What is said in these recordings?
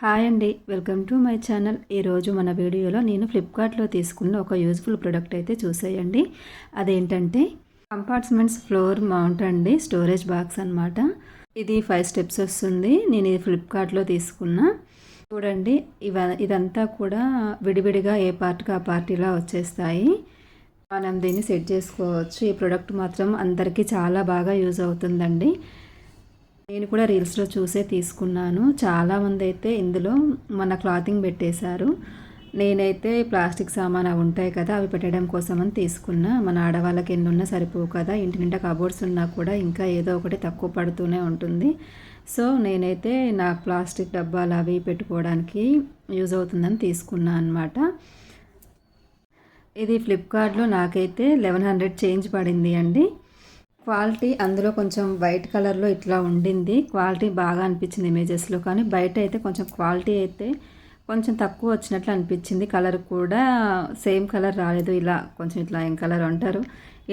Hi అండి. Welcome to my channel. ఈరోజు మన వీడియోలో నేను ఫ్లిప్కార్ట్లో తీసుకున్న ఒక యూజ్ఫుల్ ప్రోడక్ట్ అయితే చూసేయండి. అదేంటంటే కంపార్ట్స్మెంట్స్ ఫ్లోర్ మౌంట్ అండి స్టోరేజ్ బాక్స్ అనమాట ఇది ఫైవ్ స్టెప్స్ వస్తుంది. నేను ఇది ఫ్లిప్కార్ట్లో తీసుకున్న. చూడండి ఇవ ఇదంతా కూడా విడివిడిగా ఏ పార్ట్కి ఆ పార్టీలా వచ్చేస్తాయి. మనం దీన్ని సెట్ చేసుకోవచ్చు. ఈ ప్రోడక్ట్ మాత్రం అందరికీ చాలా బాగా యూజ్ అవుతుందండి. నేను కూడా రీల్స్లో చూసే తీసుకున్నాను. చాలామంది అయితే ఇందులో మన క్లాతింగ్ పెట్టేశారు. నేనైతే ప్లాస్టిక్ సామాన్ అవి ఉంటాయి కదా అవి పెట్టడం కోసం అని తీసుకున్నా. మన ఆడవాళ్ళకి ఎన్ని ఉన్నా సరిపోవు కదా ఇంటి నిండా కబోర్డ్స్ ఉన్నా కూడా ఇంకా ఏదో ఒకటి తక్కువ పడుతూనే ఉంటుంది. సో నేనైతే నా ప్లాస్టిక్ డబ్బాలు అవి పెట్టుకోవడానికి యూజ్ అవుతుందని తీసుకున్నా అనమాట ఇది ఫ్లిప్కార్ట్లో నాకైతే లెవెన్ హండ్రెడ్ చేంజ్ పడింది అండి. క్వాలిటీ అందులో కొంచెం వైట్ కలర్లో ఇట్లా ఉండింది. క్వాలిటీ బాగా అనిపించింది ఇమేజెస్లో కానీ బయట అయితే కొంచెం క్వాలిటీ అయితే కొంచెం తక్కువ వచ్చినట్లు అనిపించింది. కలర్ కూడా సేమ్ కలర్ రాలేదు. ఇలా కొంచెం ఇట్లా ఏం కలర్ అంటారు.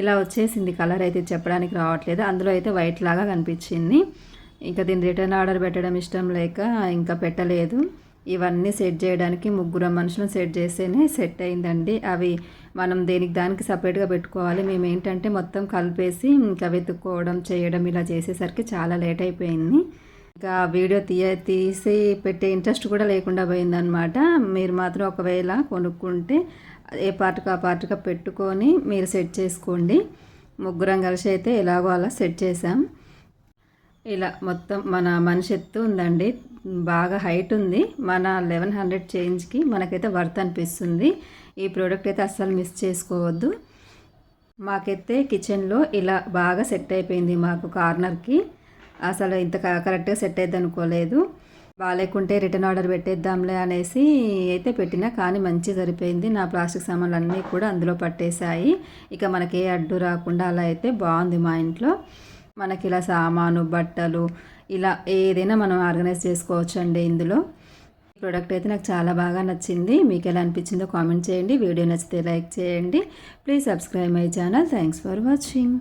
ఇలా వచ్చేసింది. కలర్ అయితే చెప్పడానికి రావట్లేదు. అందులో అయితే వైట్ లాగా కనిపించింది. ఇంకా దీన్ని రిటర్న్ ఆర్డర్ పెట్టడం ఇష్టం లేక ఇంకా పెట్టలేదు. ఇవన్నీ సెట్ చేయడానికి ముగ్గురు మనుషులను సెట్ చేస్తేనే సెట్ అయిందండి. అవి మనం దేనికి దానికి సపరేట్గా పెట్టుకోవాలి? మేము ఏంటంటే మొత్తం కలిపేసి ఇంకా వెతుక్కోవడం చేయడం ఇలా చేసేసరికి చాలా లేట్ అయిపోయింది. ఇంకా వీడియో తీయ తీసి పెట్టే ఇంట్రెస్ట్ కూడా లేకుండా పోయిందనమాట మీరు మాత్రం ఒకవేళ కొనుక్కుంటే ఏ పార్ట్కి ఆ పార్ట్గా పెట్టుకొని మీరు సెట్ చేసుకోండి. ముగ్గురం కలిసి అయితే ఎలాగో అలా సెట్ చేసాం ఇలా మొత్తం మన మనిషి ఎత్తు ఉందండి. బాగా హైట్ ఉంది. మన లెవెన్ హండ్రెడ్ చేంజ్కి మనకైతే వర్త్ అనిపిస్తుంది. ఈ ప్రోడక్ట్ అయితే అస్సలు మిస్ చేసుకోవద్దు. మాకైతే కిచెన్లో ఇలా బాగా సెట్ అయిపోయింది మాకు కార్నర్కి. అసలు ఇంత కరెక్ట్గా సెట్ అయ్యింది అనుకోలేదు. బాగాలేకుంటే రిటర్న్ ఆర్డర్ పెట్టేద్దాంలే అనేసి అయితే పెట్టినా కానీ మంచి సరిపోయింది. నా ప్లాస్టిక్ సామాన్లు అన్నీ కూడా అందులో పట్టేశాయి. ఇక మనకి ఏ అడ్డు రాకుండా అలా అయితే బాగుంది మా ఇంట్లో. మనకి ఇలా సామాను బట్టలు ఇలా ఏదైనా మనం ఆర్గనైజ్ చేసుకోవచ్చు అండి ఇందులో. ఈ ప్రోడక్ట్ అయితే నాకు చాలా బాగా నచ్చింది. మీకు ఎలా అనిపించిందో కామెంట్ చేయండి. వీడియో నచ్చితే లైక్ చేయండి. Please subscribe my channel. Thanks for watching.